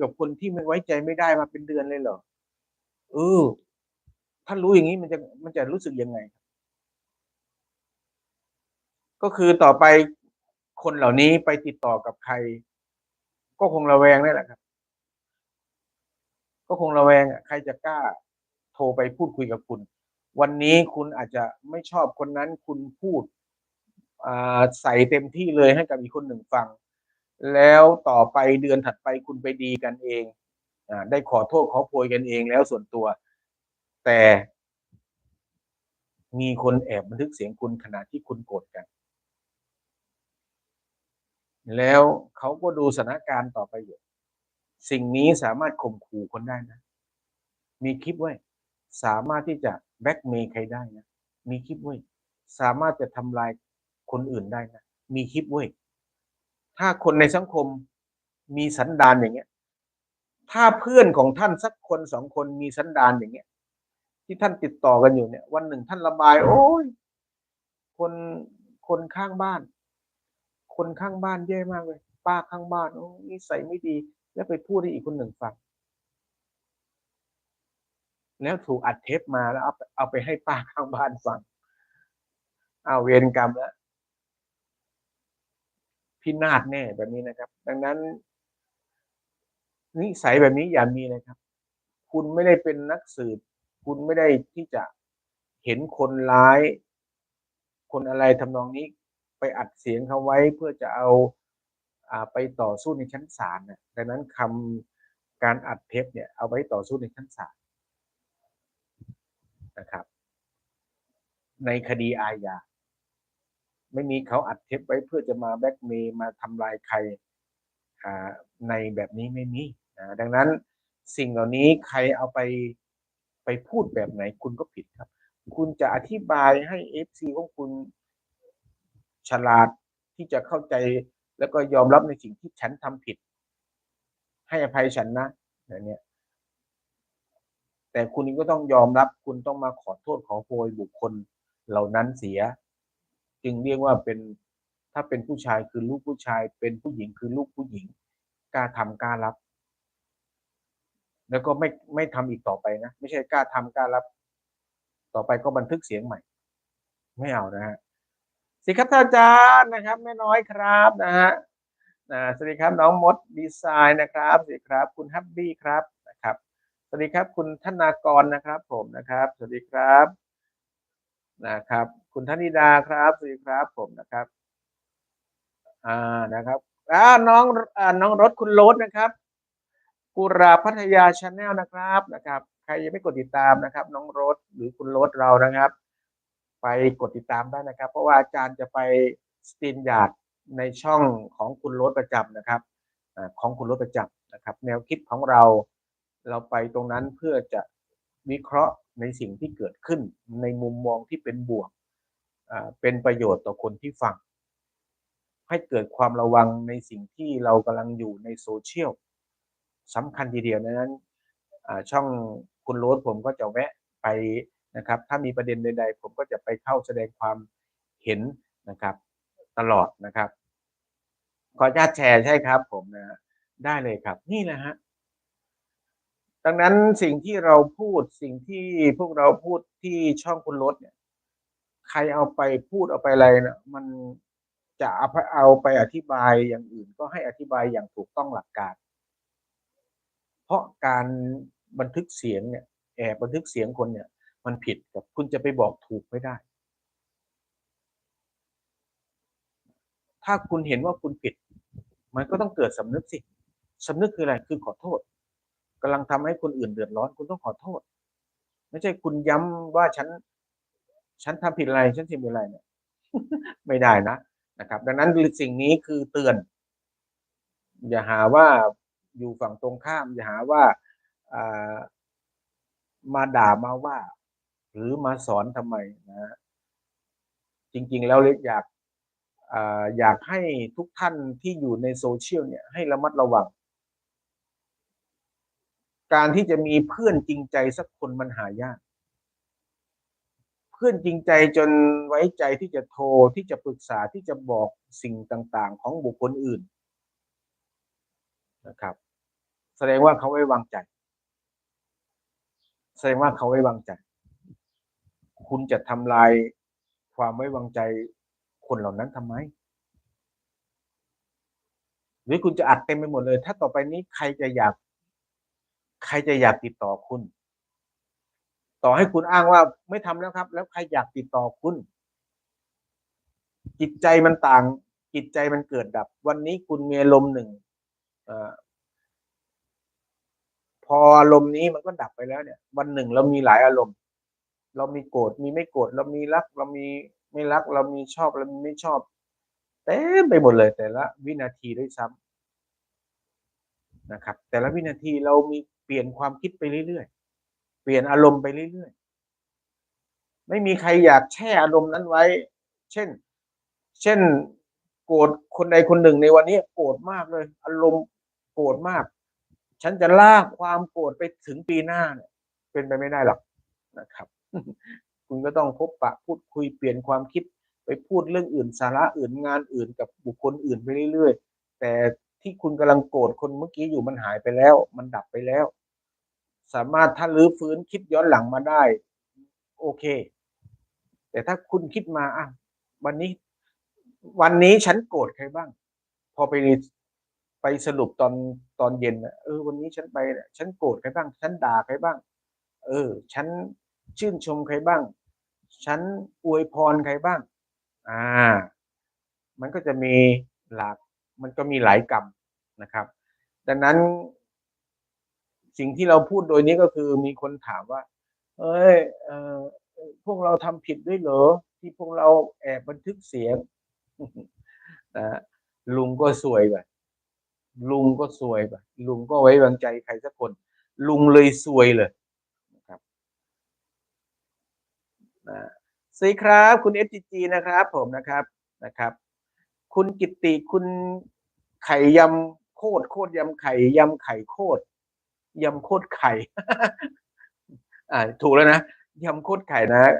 กับคนที่ไม่ไว้ใจไม่ได้มาเป็นเดือนเลยเหรอเออถ้ารู้อย่างนี้มันจะมันจะรู้สึกยังไง ก็คือต่อไปคนเหล่านี้ไปติดต่อกับใคร ก็คงระแวงนี่แหละครับ ก็คงระแวงอะใครจะกล้า โทรไปพูดคุยกับคุณ วันนี้คุณอาจจะไม่ชอบคนนั้นคุณพูดใส่เต็มที่เลยให้กับอีกคนหนึ่งฟัง แล้วต่อไปเดือนถัดไปคุณไปดีกันเองอได้ขอโทษขอโพยกันเองแล้วส่วนตัว แต่มีคนแอบบันทึกเสียงคุณขณะที่คุณโกรธกัน แล้วเขาก็ดูสถานการณ์ต่อไปอยู่สิ่งนี้สามารถข่มขู่คนได้นะ มีคลิปไว้ สามารถที่จะแบ็กเมย์ใครได้นะ มีคลิปไว้ สามารถจะทำลายคนอื่นได้นะ มีคลิปไว้ ถ้าคนในสังคมมีสันดานอย่างเงี้ย ถ้าเพื่อนของท่านสักคนสองคนมีสันดานอย่างเงี้ย ที่ท่านติดต่อกันอยู่เนี่ย วันหนึ่งท่านระบาย โอ้ยคนคนข้างบ้าน คนข้างบ้านแย่มากเลย ป้าข้างบ้านโอ้นิสัยไม่ดี แล้วไปพูดให้อีกคนหนึ่งฟังแล้วถูกอัดเทปมาแล้วเอาไปเอาไปให้ป้าข้างบ้านฟังเอาเวรกรรมแล้ว พินาศแน่แบบนี้นะครับ ดังนั้นนิสัยแบบนี้อย่ามีนะครับ คุณไม่ได้เป็นนักสืบ คุณไม่ได้ที่จะเห็นคนร้าย คนอะไรทำนองนี้ไปอัดเสียงเขาไว้เพื่อจะเอาอาไปต่อสู้ในชั้นศาลนะดังนั้นคำการอัดเทปเนี่ยเอาไว้ต่อสู้ในชั้นศาลนะครับ ในคดีอาญา ไม่มีเขาอัดเทปไว้เพื่อจะมาแบ็กเมย์มาทำลายใครในแบบนี้ไม่มีนะดังนั้นสิ่งเหล่านี้ใครเอาไปไปพูดแบบไหนคุณก็ผิดครับ คุณจะอธิบายให้เอฟซีของคุณฉลาดที่จะเข้าใจแล้วก็ยอมรับในสิ่งที่ฉันทำผิด ให้อภัยฉันนะอย่างเนี้ยแต่คุณก็ต้องยอมรับคุณต้องมาขอโทษขอโพยบุคคลเหล่านั้นเสีย จึงเรียกว่าเป็นถ้าเป็นผู้ชายคือลูกผู้ชาย เป็นผู้หญิงคือลูกผู้หญิงกล้าทำกล้ารับ แล้วก็ไม่ไม่ทำอีกต่อไปนะไม่ใช่กล้าทำกล้ารับ ต่อไปก็บันทึกเสียงใหม่ ไม่เอานะฮะสิครับท่านอาจารย์นะครับแม่น้อยครับนะฮะนะสวัสดีครับน้องมดดีไซน์นะครับสวัสดีครับ คุณฮับบี้ครับนะครับสวัสดีครับคุณธนากรนะครับ ผมนะครับ สวัสดีครับนะครับ คุณธนิดาครับสวัสดีครับ ผมนะครับ อ่านะครับอ่าน้องอ่าน้องรถคุณโรสนะครับกุราพัทยาชาแนลนะครับนะครับ ใครยังไม่กดติดตามนะครับ น้องรถหรือคุณรสเรานะครับ ไปกดติดตามได้นะครับ เพราะว่าอาจารย์จะไปสตรีมยาดในช่องของคุณรสประจำนะครับอของคุณรสประจำนะครับ แนวคิดของเราเราไปตรงนั้นเพื่อจะวิเคราะห์ในสิ่งที่เกิดขึ้นในมุมมองที่เป็นบวก เป็นประโยชน์ต่อคนที่ฟัง ให้เกิดความระวังในสิ่งที่เรากำลังอยู่ในโซเชียลสำคัญทีเดียวนั้นช่องคุณโรสผมก็จะแวะไปนะครับ ถ้ามีประเด็นใด ๆ ผมก็จะไปเข้าแสดงความเห็นนะครับ ตลอดนะครับ ขออนุญาตแชร์ใช่ครับผมนะฮะได้เลยครับ นี่แหละฮะดังนั้นสิ่งที่เราพูดสิ่งที่พวกเราพูดที่ช่องคุณรถเนี่ย ใครเอาไปพูดเอาไปอะไรนะมันจะเอาไปเอาไปอธิบายอย่างอื่นก็ให้อธิบายอย่างถูกต้องหลักการ เพราะการบันทึกเสียงเนี่ยแอบบันทึกเสียงคนเนี่ย มันผิดกับคุณจะไปบอกถูกไม่ได้ ถ้าคุณเห็นว่าคุณผิด มันก็ต้องเกิดสำนึกสิสำนึกคืออะไรคือขอโทษกำลังทำให้คนอื่นเดือดร้อน คุณต้องขอโทษ ไม่ใช่คุณย้ำว่าฉัน ฉันทำผิดอะไร ฉันทำผิดอะไรเนี่ย ไม่ได้นะนะครับ ดังนั้นสิ่งนี้คือเตือน อย่าหาว่าอยู่ฝั่งตรงข้าม อย่าหาว่าอามาด่ามาว่า หรือมาสอนทำไมนะจริง ๆ แล้วเล็กอยากอยากให้ทุกท่านที่อยู่ในโซเชียลเนี่ยให้ระมัดระวัง การที่จะมีเพื่อนจริงใจสักคนมันหายาก เพื่อนจริงใจจนไว้ใจที่จะโทรที่จะปรึกษาที่จะบอกสิ่งต่างๆ ของบุคคลอื่นนะครับ แสดงว่าเขาไว้วางใจ แสดงว่าเขาไว้วางใจ คุณจะทำลายความไว้วางใจคนเหล่านั้นทำไมหรือคุณจะอัดเต็มไปหมดเลย ถ้าต่อไปนี้ใครจะอยาก ใครจะอยากติดต่อคุณ ต่อให้คุณอ้างว่าไม่ทำแล้วครับ แล้วใครอยากติดต่อคุณ จิตใจมันต่าง จิตใจมันเกิดดับ วันนี้คุณมีอารมณ์หนึ่งอพออารมณ์นี้มันก็ดับไปแล้วเนี่ย วันหนึ่งเรามีหลายอารมณ์ เรามีโกรธมีไม่โกรธเรามีรัก เรามีไม่รัก เรามีชอบเรามีไม่ชอบเต็มไปหมดเลย แต่ละวินาทีด้วยซ้ำนะครับ แต่ละวินาทีเรามีเปลี่ยนความคิดไปเรื่อยๆ ปลี่ยนอารมณ์ไปเรื่อยๆ ไม่มีใครอยากแช่อารมณ์นั้นไว้ เช่น เช่น โกรธคนใดคนหนึ่งในวันนี้ โกรธมากเลย อารมณ์โกรธมาก ฉันจะลากความโกรธไปถึงปีหน้าเนี่ย เป็นไปไม่ได้หรอกนะครับ คุณก็ต้องพบปะพูดคุยเปลี่ยนความคิดไปพูดเรื่องอื่นสาระอื่นงานอื่นกับบุคคลอื่นไปเรื่อยๆ แต่ที่คุณกำลังโกรธคนเมื่อกี้อยู่มันหายไปแล้ว มันดับไปแล้ว สามารถถ้ารื้อฟื้นคิดย้อนหลังมาได้ โอเค แต่ถ้าคุณคิดมาอะวันนี้ วันนี้ฉันโกรธใครบ้าง พอไปไปสรุปตอนตอนเย็นเออ วันนี้ฉันไปฉันโกรธใครบ้าง ฉันด่าใครบ้าง เออ ฉันชื่นชมใครบ้าง ฉันอวยพรใครบ้าง อ่า มันก็จะมีหลากมันก็มีหลายกรรมนะครับ ดังนั้น สิ่งที่เราพูดโดยนี้ก็คือมีคนถามว่า เอ้ยเออพวกเราทำผิดด้วยเหรอ ที่พวกเราแอบบันทึกเสียงนะลุงก็สวยไปลุงก็สวยไปลุงก็ไว้วางใจใครสักคน ลุงเลยสวยเลยนะครับนะสวัสดีครับ คุณเอสจีนะครับ ผมนะครับนะครับ คุณกิตติคุณไข่ยำโคตรโคตรยำไข่ยำไข่โคตร ยำโคตรไข่อ่าถูกแล้วนะยำโคตรไข่นะ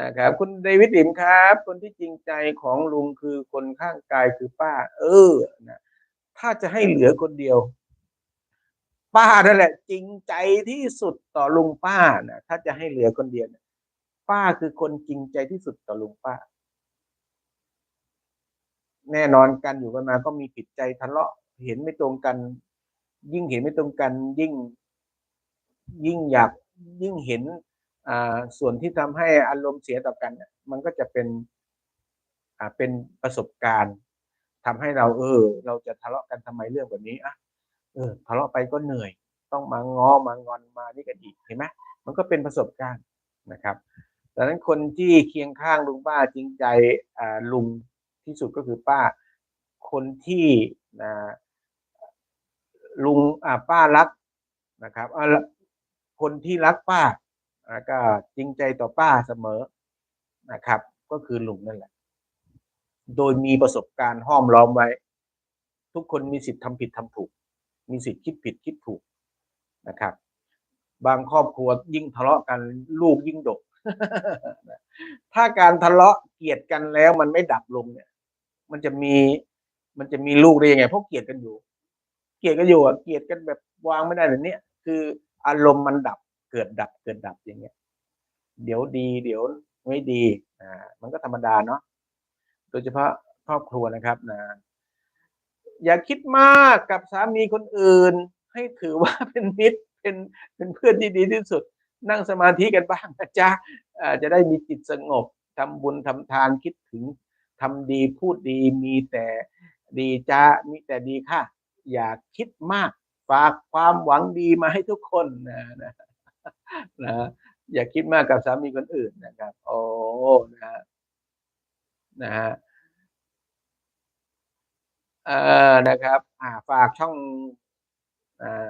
นะครับ คุณเดวิดดิมครับ คนที่จริงใจของลุงคือคนข้างกายคือป้า เออนะถ้าจะให้เหลือคนเดียว ป้านั่นแหละ จริงใจที่สุดต่อลุงป้านะถ้าจะให้เหลือคนเดียวนะป้าคือคนจริงใจที่สุดต่อลุงป้า แน่นอนกันอยู่กันมาก็มีผิดใจทะเลาะเห็นไม่ตรงกัน ยิ่งเห็นไม่ตรงกันยิ่งยิ่งอยากยิ่งเห็นส่วนที่ทำให้อารมณ์เสียต่อกัน มันก็จะเป็นเป็นประสบการณ์ทำให้เราเออ เราจะทะเลาะกันทำไมเรื่องแบบนี้อะเออทะเลาะไปก็เหนื่อย ต้องมาง้อมางอนมานี่กันอีกเห็นไหมมันก็เป็นประสบการณ์นะครับดังนั้นคนที่เคียงข้างลุงป้าจริงใจลุงที่สุดก็คือป้าคนที่นะ ลุงอ่าป้ารักนะครับคนที่รักป้าก็จริงใจต่อป้าเสมอนะครับ ก็คือลุงนั่นแหละ โดยมีประสบการณ์ห้อมล้อมไว้ ทุกคนมีสิทธิ์ทำผิดทำถูก มีสิทธิ์คิดผิดคิดถูกนะครับ บางครอบครัวยิ่งทะเลาะกันลูกยิ่งดก ถ้าการทะเลาะเกลียดกันแล้วมันไม่ดับลงเนี่ย มันจะมีมันจะมีลูกได้ยังไงเพราะเกลียดกันอยู่ ลียดกันอยู่อะเกลียดกันแบบวางไม่ได้แบบนี้คืออารมณ์มันดับเกิดดับเกิดดับอย่างเงี้ย เดี๋ยวดี เดี๋ยวไม่ดีอ่ามันก็ธรรมดาเนาะโดยเฉพาะครอบครัวนะครับนะอย่าคิดมากกับสามีคนอื่น ให้ถือว่าเป็นมิตรเป็นเป็นเพื่อนที่ดีที่สุด นั่งสมาธิกันบ้างนะจ๊ะอ่าจะได้มีจิตสงบทำบุญทำทานคิดถึงทำดีพูดดีมีแต่ดีจ้ามีแต่ดีค่ะ อย่าคิดมาก ฝากความหวังดีมาให้ทุกคนนะนะนะอย่าคิดมากกับสามีคนอื่นนะครับ โอ้นะฮะนะฮะเอ่อนะครับ อ่าฝากช่องอ่า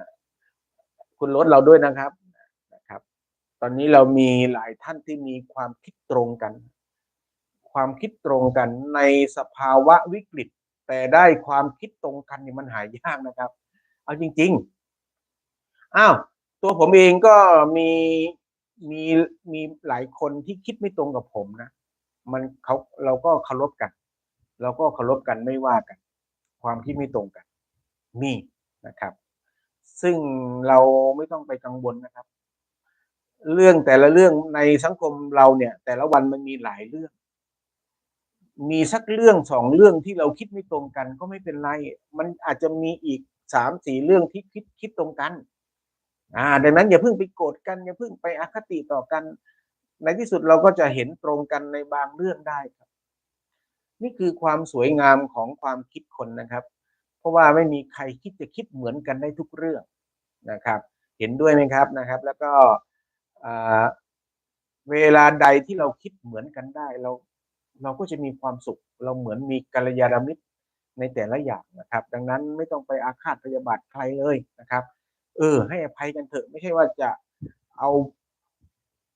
คุณรถเราด้วยนะครับนะครับ ตอนนี้เรามีหลายท่านที่มีความคิดตรงกัน ความคิดตรงกันในสภาวะวิกฤต แต่ได้ความคิดตรงกันนี่มันหายากนะครับ เอาจริงๆอ้าวตัวผมเองก็มีมีมีหลายคนที่คิดไม่ตรงกับผมนะ มันเขาเราก็เคารพกัน เราก็เคารพกันไม่ว่ากัน ความคิดไม่ตรงกันมีนะครับ ซึ่งเราไม่ต้องไปกังวลนะครับ เรื่องแต่ละเรื่องในสังคมเราเนี่ย แต่ละวันมันมีหลายเรื่อง มีสักเรื่องสองเรื่องที่เราคิดไม่ตรงกันก็ไม่เป็นไร มันอาจจะมีอีกสามสี่เรื่องที่คิดคิดตรงกัน อ่า ดังนั้นอย่าเพิ่งไปโกรธกันอย่าเพิ่งไปอคติต่อกัน ในที่สุดเราก็จะเห็นตรงกันในบางเรื่องได้ครับ นี่คือความสวยงามของความคิดคนนะครับ เพราะว่าไม่มีใครคิดจะคิดเหมือนกันได้ทุกเรื่องนะครับ เห็นด้วยไหมครับนะครับ แล้วก็อ่าเวลาใดที่เราคิดเหมือนกันได้เรา เราก็จะมีความสุข เราเหมือนมีกัลยาณมิตรในแต่ละอย่างนะครับ ดังนั้นไม่ต้องไปอาฆาตพยาบาทใครเลยนะครับ เออ ให้อภัยกันเถอะไม่ใช่ว่าจะเอา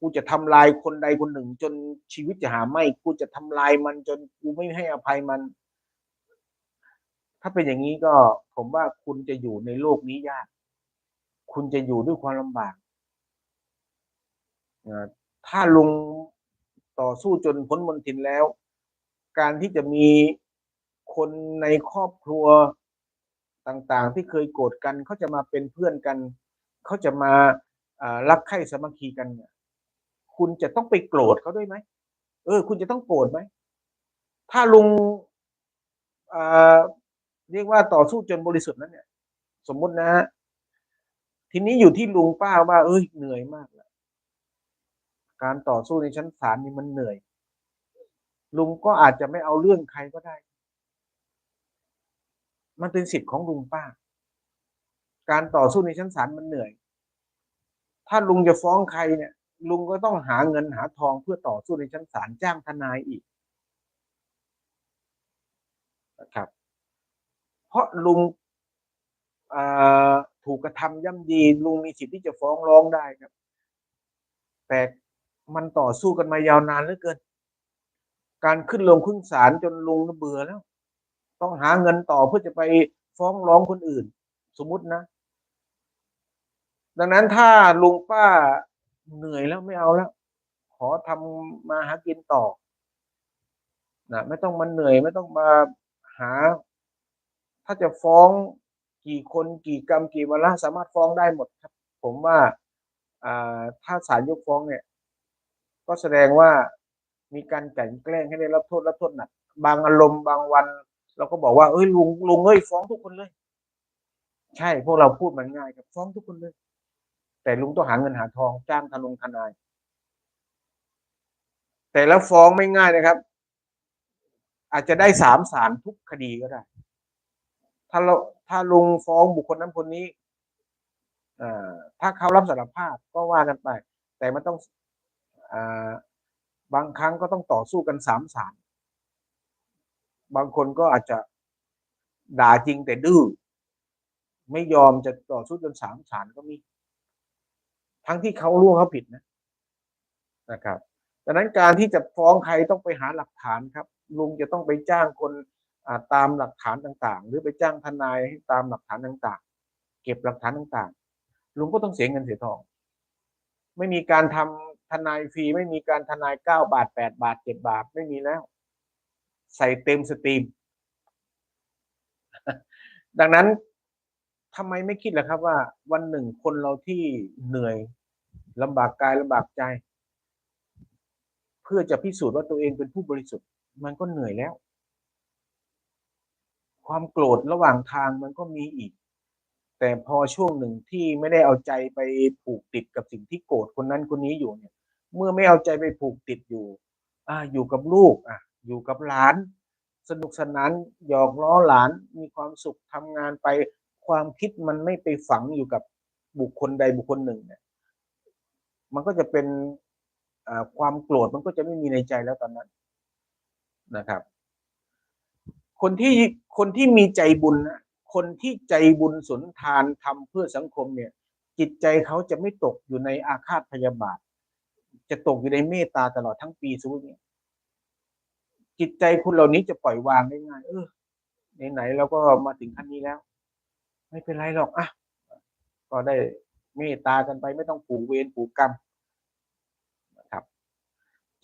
กูจะทำลายคนใดคนหนึ่ง จนชีวิตจะหาไม่กูจะทำลายมันจนกูไม่ให้อภัยมัน ถ้าเป็นอย่างนี้ก็ผมว่าคุณจะอยู่ในโลกนี้ยาก คุณจะอยู่ด้วยความลำบากถ้าลุง ต่อสู้จนพ้นมนทินแล้ว การที่จะมีคนในครอบครัวต่างๆ ที่เคยโกรธกันเขาจะมาเป็นเพื่อนกันเขาจะมารักใคร่สามัคคีกันเนี่ยคุณจะต้องไปโกรธเขาด้วยไหมเออ คุณจะต้องโกรธไหมถ้าลุงเรียกว่าต่อสู้จนบริสุทธิ์นั้นเนี่ย สมมุตินะฮะทีนี้อยู่ที่ลุงป้าว่า เอ้ยเหนื่อยมาก การต่อสู้ในชั้นศาลนี่มันเหนื่อย ลุงก็อาจจะไม่เอาเรื่องใครก็ได้ มันเป็นสิทธิ์ของลุงป้า การต่อสู้ในชั้นศาลมันเหนื่อย ถ้าลุงจะฟ้องใครเนี่ย ลุงก็ต้องหาเงินหาทองเพื่อต่อสู้ในชั้นศาลจ้างทนายอีกนะครับ เพราะลุงถูกกระทำย่ำยีลุงมีสิทธิ์ที่จะฟ้องร้องได้ครับ แต่ มันต่อสู้กันมายาวนานเหลือเกิน การขึ้นลงขึ้นศาลจนลุงเบื่อแล้ว ต้องหาเงินต่อเพื่อจะไปฟ้องร้องคนอื่น สมมุตินะ ดังนั้นถ้าลุงป้าเหนื่อยแล้วไม่เอาแล้ว ขอทำมาหากินต่อนะไม่ต้องมาเหนื่อยไม่ต้องมาหา ถ้าจะฟ้องกี่คนกี่กรรมกี่วาระสามารถฟ้องได้หมดครับ ผมว่าอ่าถ้าศาลยกฟ้องเนี่ย ก็แสดงว่ามีการกลั่นแกล้งให้ได้รับโทษรับโทษหนักบางอารมณ์บางวัน เราก็บอกว่าเอ้ยลุงลุงเอ้ยฟ้องทุกคนเลย ใช่พวกเราพูดมันง่ายครับฟ้องทุกคนเลย แต่ลุงต้องหาเงินหาทองจ้างทนงทนาย แต่แล้วฟ้องไม่ง่ายนะครับ อาจจะได้สามศาลทุกคดีก็ได้ ถ้าเราถ้าลุงฟ้องบุคคลนั้นคนนี้อ่าถ้าเขารับสารภาพก็ว่ากันไป แต่มันต้อง บางครั้งก็ต้องต่อสู้กันสามศาลบางคนก็อาจจะด่าจริงแต่ดื้อไม่ยอมจะต่อสู้จนสามศาลก็มี ทั้งที่เขารู้ว่าเขาผิดนะนะครับดังนั้นการที่จะฟ้องใครต้องไปหาหลักฐานครับ ลุงจะต้องไปจ้างคนาตามหลักฐานต่างๆ หรือไปจ้างทนายให้ตามหลักฐานต่างๆ เก็บหลักฐานต่างๆ ลุงก็ต้องเสียเงินเสียทอง ไม่มีการทำ ทนายฟรีไม่มีการทนายเก้าบาทแปดบาทเจ็ดบาทไม่มีแล้ว ใส่เต็มสตรีม ดังนั้นทำไมไม่คิดล่ะครับว่า วันหนึ่งคนเราที่เหนื่อยลำบากกายลำบากใจ เพื่อจะพิสูจน์ว่าตัวเองเป็นผู้บริสุทธิ์ มันก็เหนื่อยแล้ว ความโกรธระหว่างทางมันก็มีอีก แต่พอช่วงหนึ่งที่ไม่ได้เอาใจไปผูกติดกับสิ่งที่โกรธคนนั้นคนนี้อยู่เนี่ย เมื่อไม่เอาใจไปผูกติดอยู่อ่าอยู่กับลูกอะอยู่กับหลาน สนุกสนานหยอกล้อหลานมีความสุขทำงานไปความคิดมันไม่ไปฝังอยู่กับบุคคลใดบุคคลหนึ่งเนี่ยมันก็จะเป็นความโกรธมันก็จะไม่มีในใจแล้วตอนนั้นนะครับ คนที่คนที่มีใจบุญนะคนที่ใจบุญสุนทานทำเพื่อสังคมเนี่ย จิตใจเขาจะไม่ตกอยู่ในอาฆาตพยาบาท จะตกอยู่ในเมตตาตลอดทั้งปีสมมติเนี่ยจิตใจคุณเหล่านี้จะปล่อยวางได้ง่าย เออไหนๆเราก็มาถึงขั้นนี้แล้ว ไม่เป็นไรหรอกอะก็ได้เมตตากันไปไม่ต้องผูกเวรผูกกรรมนะครับ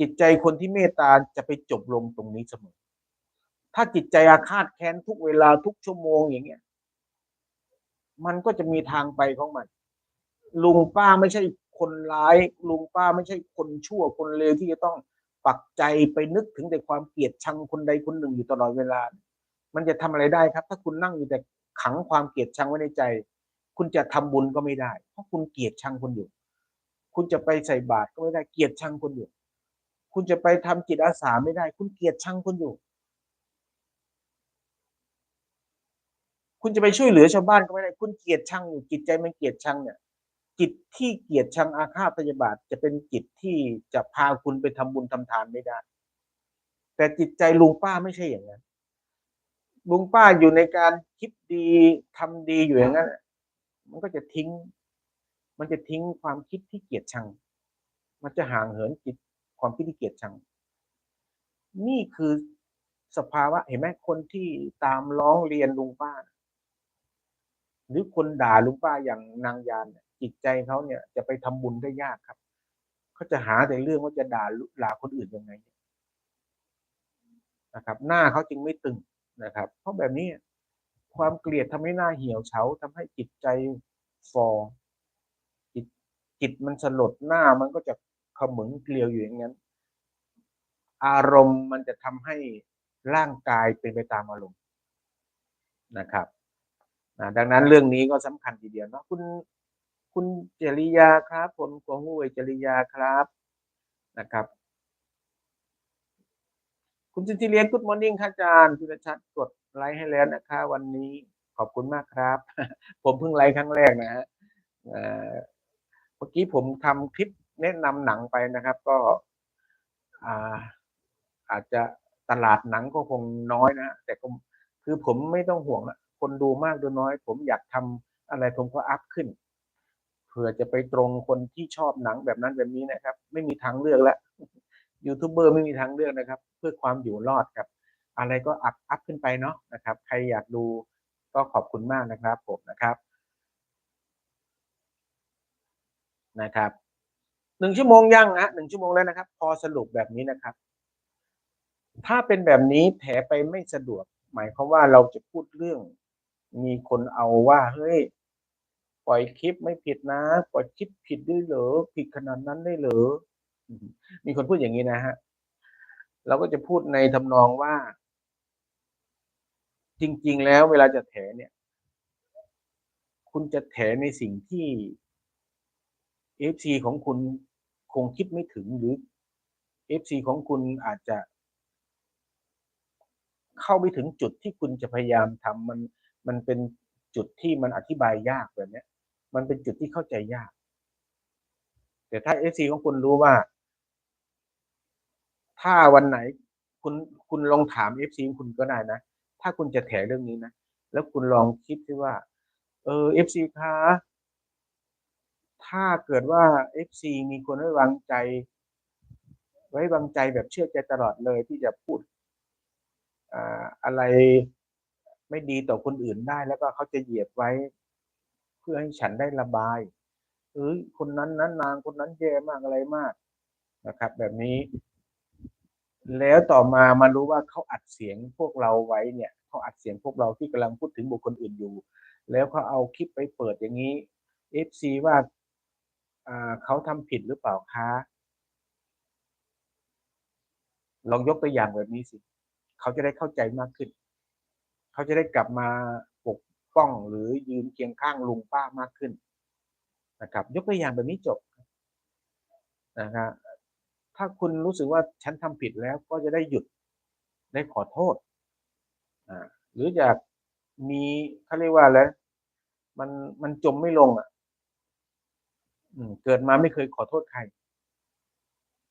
จิตใจคนที่เมตตาจะไปจบลงตรงนี้เสมอ ถ้าจิตใจอาฆาตแค้นทุกเวลาทุกชั่วโมงอย่างเงี้ย มันก็จะมีทางไปของมัน ลุงป้าไม่ใช่ คนร้ายลุงป้าไม่ใช่คนชั่วคนเลวที่จะต้องปักใจไปนึกถึงแต่ความเกลียดชังคนใดคนหนึ่งอยู่ตลอดเวลา มันจะทำอะไรได้ครับ ถ้าคุณนั่งอยู่แต่ขังความเกลียดชังไว้ในใจ คุณจะทำบุญก็ไม่ได้ เพราะคุณเกลียดชังคนอยู่ คุณจะไปใส่บาตรก็ไม่ได้เกลียดชังคนอยู่ คุณจะไปทำจิตอาสาไม่ได้ คุณเกลียดชังคนอยู่ คุณจะไปช่วยเหลือชาวบ้านก็ไม่ได้ คุณเกลียดชังอยู่จิตใจมันเกลียดชังเนี่ย จิตที่เกลียดชังอาฆาตพยาบาทจะเป็นจิตที่จะพาคุณไปทำบุญทำทานไม่ได้ แต่จิตใจลุงป้าไม่ใช่อย่างนั้น ลุงป้าอยู่ในการคิดดีทำดีอยู่อย่างนั้นมันก็จะทิ้ง มันจะทิ้งความคิดที่เกลียดชัง มันจะห่างเหินจิตความคิดที่เกลียดชัง นี่คือสภาวะเห็นไหมคนที่ตามร้องเรียนลุงป้า หรือคนด่าลุงป้าอย่างนางยานเนี่ย จิตใจเขาเนี่ยจะไปทำบุญได้ยากครับเขาจะหาแต่เรื่องว่าจะด่าด่าคนอื่นยังไงนะครับ หน้าเขาจึงไม่ตึงนะครับ เพราะแบบนี้ความเกลียดทำให้หน้าเหี่ยวเฉาทำให้จิตใจฟอจิตจิตมันสลดหน้ามันก็จะขมึงเกลียวอยู่อย่างนั้น อารมณ์มันจะทำให้ร่างกายเป็นไปตามอารมณ์นะครับนะดังนั้นเรื่องนี้ก็สำคัญทีเดียวเนาะคุณ คุณจริยาครับผลกวงหวยจริยาครับนะครับ คุณจินทิเลียนกุดมอร์นิ่งค่ะอาจารย์พิรชัดกดไลค์ให้แล้วนะคะ วันนี้ขอบคุณมากครับ ผมเพิ่งไลค์ครั้งแรกนะฮะเมื่อกี้ผมทำคลิปแนะนำหนังไปนะครับ ก็อาอาจจะตลาดหนังก็คงน้อยนะแต่ก็คือผมไม่ต้องห่วงละคนดูมากดูน้อย ผมอยากทำอะไรผมก็อัพขึ้น ผื่อจะไปตรงคนที่ชอบหนังแบบนั้นแบบนี้นะครับ ไม่มีทางเลือกแล้วยูทูบเบอร์ไม่มีทางเลือกนะครับ เพื่อความอยู่รอดครับ อะไรก็อัพอัพขึ้นไปเนาะนะครับ ใครอยากดูก็ขอบคุณมากนะครับ ผมนะครับนะครับหนึ่งชั่วโมงยังฮะหนึ่งชั่วโมงแล้วนะครับ พอสรุปแบบนี้นะครับ ถ้าเป็นแบบนี้แถไปไม่สะดวก หมายความว่าเราจะพูดเรื่อง มีคนเอาว่าเฮ้ย ปล่อยคลิปไม่ผิดนะ ปล่อยคลิปผิดได้เหรอผิดขนาดนั้นได้เหรออืมมีคนพูดอย่างนี้นะฮะเราก็จะพูดในทำนองว่า จริง ๆ แล้วเวลาจะแถเนี่ย คุณจะแถในสิ่งที่เอฟซีของคุณคงคิดไม่ถึงหรือเอฟซีของคุณอาจจะ เข้าไม่ถึงจุดที่คุณจะพยายามทำมัน มันเป็นจุดที่มันอธิบายยากแบบนี้ย มันเป็นจุดที่เข้าใจยาก แต่ถ้าเอฟซีของคุณรู้ว่า ถ้าวันไหนคุณคุณลองถามเอฟซีคุณก็ได้นะ ถ้าคุณจะแถเรื่องนี้นะ แล้วคุณลองคิดที่ว่า เออเอฟซีคะถ้าเกิดว่าเอฟซีมีคนไว้วางใจ ไว้วางใจแบบเชื่อใจตลอดเลยที่จะพูดอ่าอะไรไม่ดีต่อคนอื่นได้แล้วก็เขาจะเหยียบไว้ พื่อให้ฉันได้ระบายเอ้ยคนนั้นนั้นนางคนนั้นแย่มากอะไรมากนะครับ แบบนี้ แล้วต่อมามารู้ว่าเขาอัดเสียงพวกเราไว้เนี่ยเขาอัดเสียงพวกเราที่กำลังพูดถึงบุคคลอื่นอยู่ แล้วเขาเอาคลิปไปเปิดอย่างนี้ FC ว่าอ่าเขาทำผิดหรือเปล่าคะลองยกตัวอย่างแบบนี้สิ เขาจะได้เข้าใจมากขึ้น เขาจะได้กลับมา ปกป้องหรือยืนเคียงข้างลุงป้ามากขึ้นนะครับ ยกตัวอย่างแบบนี้จบนะครับถ้าคุณรู้สึกว่าฉันทำผิดแล้วก็จะได้หยุดได้ขอโทษอ่าหรืออยากมีเขาเรียกว่าอะไรมันมันจมไม่ลงอะเกิดมาไม่เคยขอโทษใคร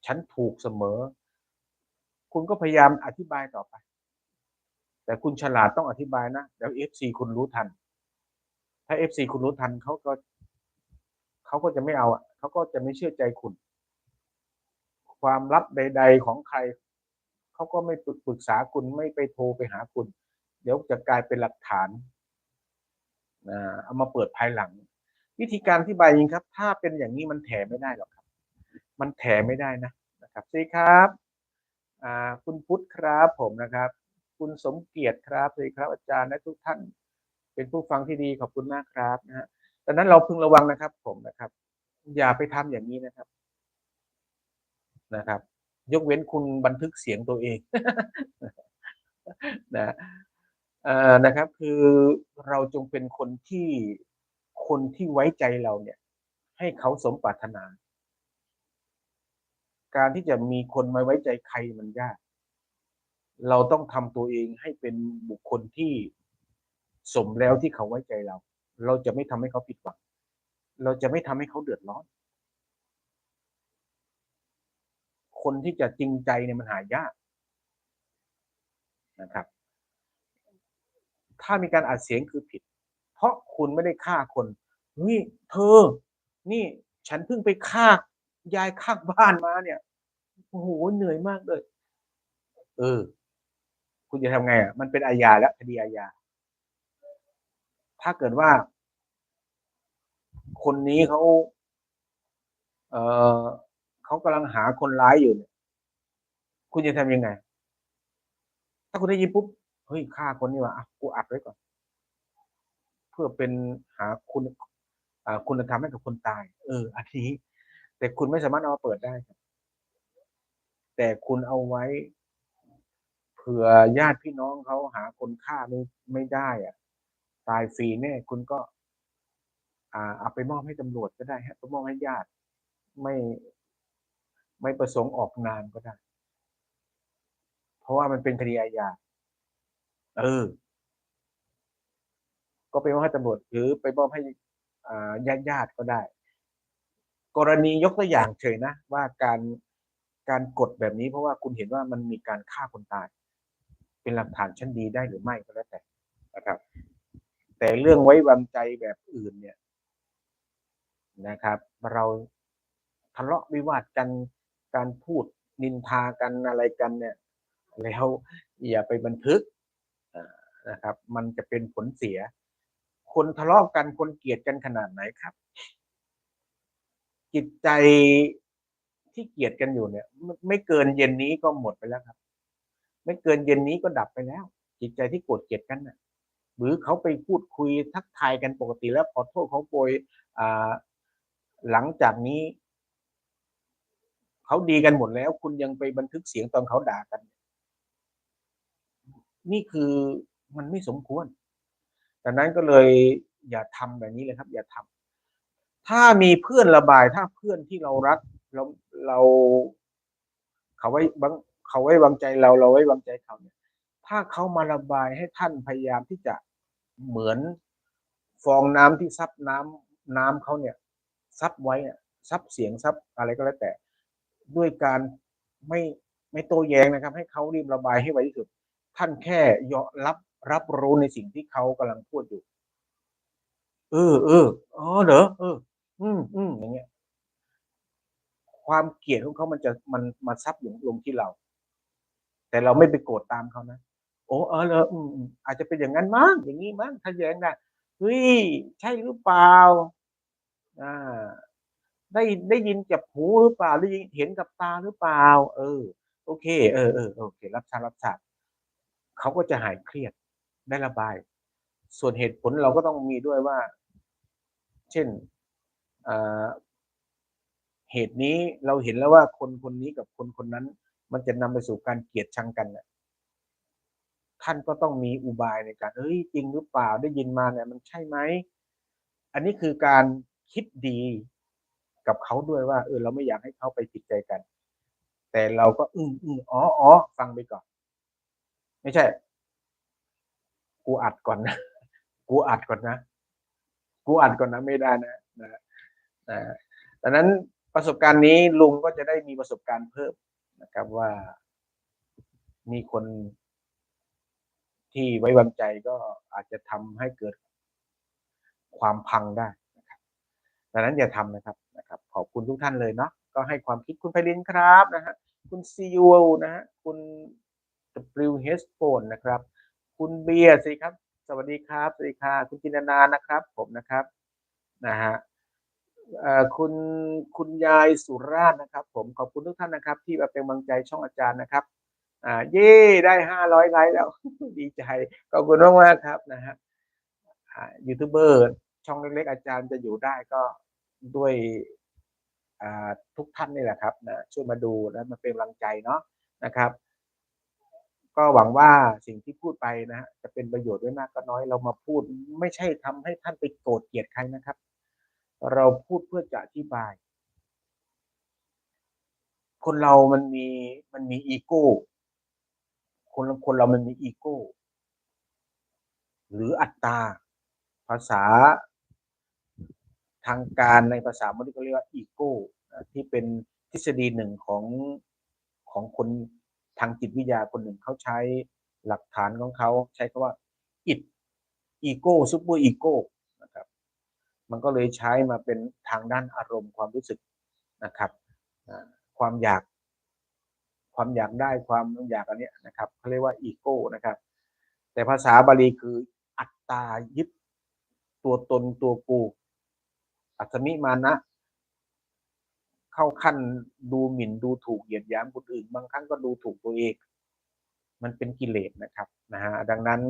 ฉันถูกเสมอ คุณก็พยายามอธิบายต่อไป แต่คุณฉลาดต้องอธิบายนะเดี๋ยวเอฟซีคุณรู้ทัน ถ้าเอฟซีคุณรู้ทันเขาก็เขาก็จะไม่เอาอะเขาก็จะไม่เชื่อใจคุณ ความลับใด ๆของใครเขาก็ไม่ปรึกษาคุณไม่ไปโทรไปหาคุณ เดี๋ยวจะกลายเป็นหลักฐานนะเอามาเปิดภายหลัง วิธีการที่บายยิงครับ ถ้าเป็นอย่างนี้มันแถไม่ได้หรอกครับ มันแถไม่ได้นะนะครับสีครับ อ่า คุณพุทธครับผมนะครับ คุณสมเกียรติครับสวัสดีครับอาจารย์และทุกท่าน เป็นผู้ฟังที่ดีขอบคุณมากครับนะฮะดังนั้นเราพึงระวังนะครับ ผมนะครับ อย่าไปทำอย่างนี้นะครับ นะครับ ยกเว้นคุณบันทึกเสียงตัวเองนะอ่อนะครับ คือเราจงเป็นคนที่คนที่ไว้ใจเราเนี่ย ให้เขาสมปรารถนา การที่จะมีคนมาไว้ใจใครมันยาก เราต้องทำตัวเองให้เป็นบุคคลที่สมแล้วที่เขาไว้ใจเรา เราจะไม่ทำให้เขาผิดหวัง เราจะไม่ทำให้เขาเดือดร้อน คนที่จะจริงใจเนี่ยมันหายากนะครับ ถ้ามีการอัดเสียงคือผิด เพราะคุณไม่ได้ฆ่าคน นี่เธอ นี่ฉันเพิ่งไปฆ่ายายข้างบ้านมาเนี่ย โอ้โห เหนื่อยมากเลย เออ คุณจะทำไงอะมันเป็นอาญาแล้วคดีอาญาถ้าเกิดว่า คนนี้เขาเออเขากำลังหาคนร้ายอยู่เนี่ยคุณจะทำยังไง ถ้าคุณได้ยินปุ๊บเฮ้ยฆ่าคนนี่ว่ะกูอัดไว้ก่อน เพื่อเป็นหาคุณอ่าคุณธรรมให้กับคนตาย เออ อันนี้ แต่คุณไม่สามารถเอามาเปิดได้ครับแต่คุณเอาไว้ ผื่อญาติพี่น้องเขาหาคนฆ่าไม่ไม่ได้อะ ตายฟรีแน่คุณก็ อ่าเอาไปมอบให้ตำรวจก็ได้ฮะไปมอบให้ญาติไม่ ไม่ประสงค์ออกนามก็ได้ เพราะว่ามันเป็นคดีอาญาเออ ก็ไปมอบให้ตำรวจหรือไปมอบให้อ่าญาติญาติก็ได้ กรณียกตัวอย่างเฉยนะว่าการการกดแบบนี้เพราะว่าคุณเห็นว่ามันมีการฆ่าคนตาย เป็นหลักฐานชั้นดีได้หรือไม่ก็แล้วแต่นะครับ แต่เรื่องไว้วางใจแบบอื่นเนี่ยนะครับ เราทะเลาะวิวาทกันการพูดนินทากันอะไรกันเนี่ยแล้วอย่าไปบันทึกนะครับ มันจะเป็นผลเสีย คนทะเลาะกันคนเกลียดกันขนาดไหนครับ จิตใจที่เกลียดกันอยู่เนี่ย ไม่เกินเย็นนี้ก็หมดไปแล้วครับ ไม่เกินเย็นนี้ก็ดับไปแล้ว จิตใจที่โกรธเกลียดกันน่ะหรือเขาไปพูดคุยทักทายกันปกติแล้วขอโทษเขาโปรยหลังจากนี้เขาดีกันหมดแล้ว คุณยังไปบันทึกเสียงตอนเขาด่ากัน นี่คือมันไม่สมควรดังนั้นก็เลยอย่าทำแบบนี้เลยครับ อย่าทำถ้ามีเพื่อนระบายถ้าเพื่อนที่เรารักเราเราเขาไว้บัง เขาไว้วางใจเราเราไว้วางใจเขาเนี่ย ถ้าเขามาระบายให้ท่านพยายามที่จะเหมือนฟองน้ำที่ซับน้ำน้ำเขาเนี่ยซับไว้อะซับเสียงซับอะไรก็แล้วแต่ ด้วยการไม่ไม่โต้แย้งนะครับ ให้เขารีบระบายให้ไวที่สุด ท่านแค่ยอมรับรับรู้ในสิ่งที่เขากำลังพูดอยู่ เออเอออ๋อเหรอเออ อืมอืมอย่างเงี้ย ความเกลียดของเขามันจะมันมาซับอยู่ลงที่เรา แต่เราไม่ไปโกรธตามเขานะโอ้เออเลยอืมอืมอาจจะเป็นอย่างนั้นมั้งอย่างนี้มั้งถ้าแย้งได้เฮ้ยใช่หรือเปล่าอ่าได้ได้ยินกับหูหรือเปล่าได้ยินเห็นกับตาหรือเปล่า เออ โอเค เออเออโอเค รับทราบรับทราบเขาก็จะหายเครียดได้ระบาย ส่วนเหตุผลเราก็ต้องมีด้วยว่า เช่นเหตุนี้เราเห็นแล้วว่าคนคนนี้กับคนคนนั้น มันจะนำไปสู่การเกลียดชังกันนี่ยท่านก็ต้องมีอุบายในการเอ้ยจริงหรือเปล่าได้ยินมาเนี่ยมันใช่ไหมอันนี้คือการคิดดีกับเขาด้วยว่า เออเราไม่อยากให้เขาไปผิดใจกัน แต่เราก็อืมอืมอ๋ออ๋อฟังไปก่อน ไม่ใช่ กูอัดก่อนนะกูอัดก่อนนะกูอัดก่อนนะไม่ได้นะนะนะดังนั้นประสบการณ์นี้ลุงก็จะได้มีประสบการณ์เพิ่ม นะครับว่า มีคนที่ไว้วางใจก็อาจจะทำให้เกิดความพังได้นะครับดังนั้นอย่าทำนะครับนะครับ ขอบคุณทุกท่านเลยเนาะก็ให้ความคิดคุณไพลินครับนะฮะคุณซีอูนะฮะคุณ W H Phone นะครับ คุณเบียร์สิครับ สวัสดีครับ สวัสดีค่ะ คุณจินนานะครับ ผมนะครับ นะฮะ คุณคุณยายสุราษฎร์นะครับ ผมขอบคุณทุกท่านนะครับ ที่มาเป็นกำลังใจช่องอาจารย์นะครับอ่าเย่ได้ห้าร้อยไลค์แล้ว ดีใจขอบคุณมากมากๆครับนะฮะยูทูบเบอร์ช่องเล็กๆอาจารย์จะอยู่ได้ก็ด้วยอ่าทุกท่านนี่แหละครับนะช่วยมาดูและมาเป็นกำลังใจเนาะนะครับ ก็หวังว่าสิ่งที่พูดไปนะฮะจะเป็นประโยชน์ไม่มากก็น้อยเรามาพูด ไม่ใช่ทำให้ท่านไปโกรธเกลียดใครนะครับ เราพูดเพื่อจะอธิบาย คนเรามันมีมันมีอีโก้ คนคนเรามันมีอีโก้ หรืออัตตา ภาษาทางการในภาษามนุษย์ก็เรียกว่าอีโก้ ที่เป็นทฤษฎีหนึ่งของของคนทางจิตวิทยาคนหนึ่งเขาใช้หลักฐานของเขาใช้คำว่าอิดอีโก้ซูเปอร์อีโก้ มันก็เลยใช้มาเป็นทางด้านอารมณ์ความรู้สึกนะครับความอยากความอยากได้ความอยากอันนี้นะครับเขาเรียกว่าอีโก้นะครับ แต่ภาษาบาลีคืออัตตายึดตัวตนตัวกู อัตมิมานะ เข้าขั้นดูหมิ่นดูถูกเหยียดหยามคนอื่น บางครั้งก็ดูถูกตัวเอง มันเป็นกิเลสนะครับนะฮะดังนั้น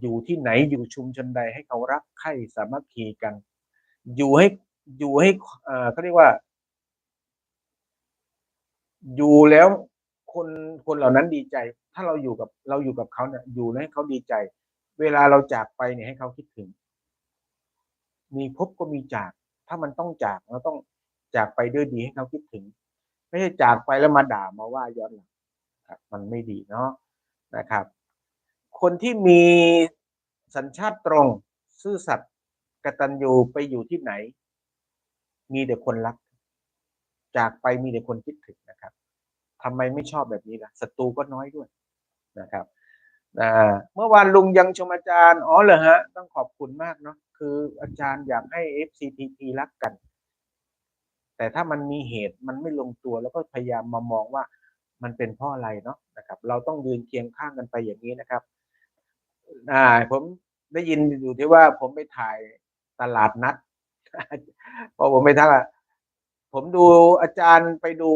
อยู่ที่ไหนอยู่ชุมชนใดให้เขารักใคร่สามัคคีกัน อยู่ให้อยู่ให้เอ่อเขาเรียกว่า อยู่แล้วคนคนเหล่านั้นดีใจ ถ้าเราอยู่กับเราอยู่กับเขาเนี่ยอยู่แล้วให้เขาดีใจ เวลาเราจากไปเนี่ยให้เขาคิดถึง มีพบก็มีจาก ถ้ามันต้องจากเราต้องจากไปด้วยดีให้เขาคิดถึง ไม่ใช่จากไปแล้วมาด่ามาว่าย้อนหลังครับ มันไม่ดีเนาะนะครับ คนที่มีสัญชาติตรง ซื่อสัตย์กตัญญูไปอยู่ที่ไหน มีแต่คนรัก จากไปมีแต่คนคิดถึงนะครับทำไมไม่ชอบแบบนี้ล่ะศัตรูก็น้อยด้วยนะครับเมื่อวานลุงยังชมอาจารย์ อ๋อเหรอฮะ ต้องขอบคุณมากเนาะ คืออาจารย์อยากให้ FCTP รักกัน แต่ถ้ามันมีเหตุมันไม่ลงตัวแล้วก็พยายามมามองว่ามันเป็นเพราะอะไรเนาะนะครับ เราต้องยืนเคียงข้างกันไปอย่างนี้นะครับ อ่า ผมได้ยินอยู่ที่ว่าผมไปถ่ายตลาดนัดพอผมไปทักอะผมดูอาจารย์ไปดู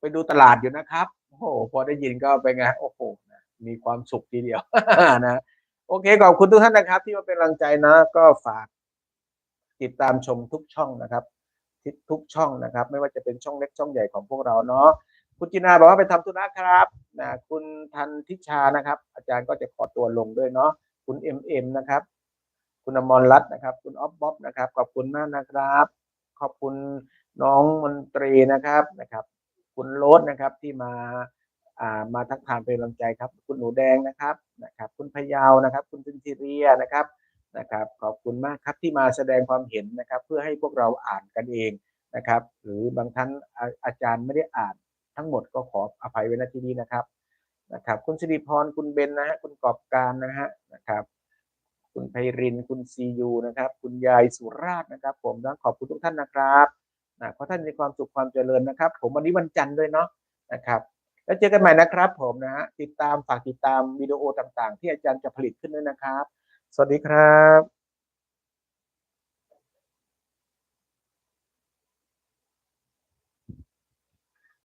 ไปดูตลาดอยู่นะครับ โอ้โหพอได้ยินก็เป็นไงโอ้โหมีความสุขทีเดียวนะโอเคขอบคุณทุกท่านนะครับ ที่มาเป็นกำลังใจนะ ก็ฝากติดตามชมทุกช่องนะครับทุกช่องนะครับ ไม่ว่าจะเป็นช่องเล็กช่องใหญ่ของพวกเราเนาะ คุณจินาบอกว่าไปทำธุระครับนะคุณทันทิชานะครับ อาจารย์ก็จะขอตัวลงด้วยเนาะคุณเอ็มเอ็มนะครับ คุณอมรรัตน์นะครับ คุณออฟบ๊อบนะครับ ขอบคุณมากนะครับ ขอบคุณน้องมนตรีนะครับนะครับ คุณโรสนะครับที่มาอ่ามาทักทายเป็นกำลังใจครับ คุณหนูแดงนะครับนะครับ คุณพยาวนะครับ คุณซินซิเรียนะครับนะครับ ขอบคุณมากครับที่มาแสดงความเห็นนะครับ เพื่อให้พวกเราอ่านกันเองนะครับ หรือบางท่านอาจารย์ไม่ได้อ่าน ทั้งหมดก็ขออภัยไว้ณที่นี้นะครับนะครับ คุณสิริพรคุณเบนนะฮะคุณกอบการนะฮะนะครับ คุณไพรินคุณซียูนะครับ คุณยายสุราษนะครับ ผมต้องขอบคุณทุกท่านนะครับนะขอท่านมีความสุขความเจริญนะครับ ผมวันนี้วันจันทร์ด้วยเนาะนะครับ แล้วเจอกันใหม่นะครับ ผมนะฮะติดตามฝากติดตามวิดีโอต่างๆ ที่อาจารย์จะผลิตขึ้นด้วยนะครับ สวัสดีครับ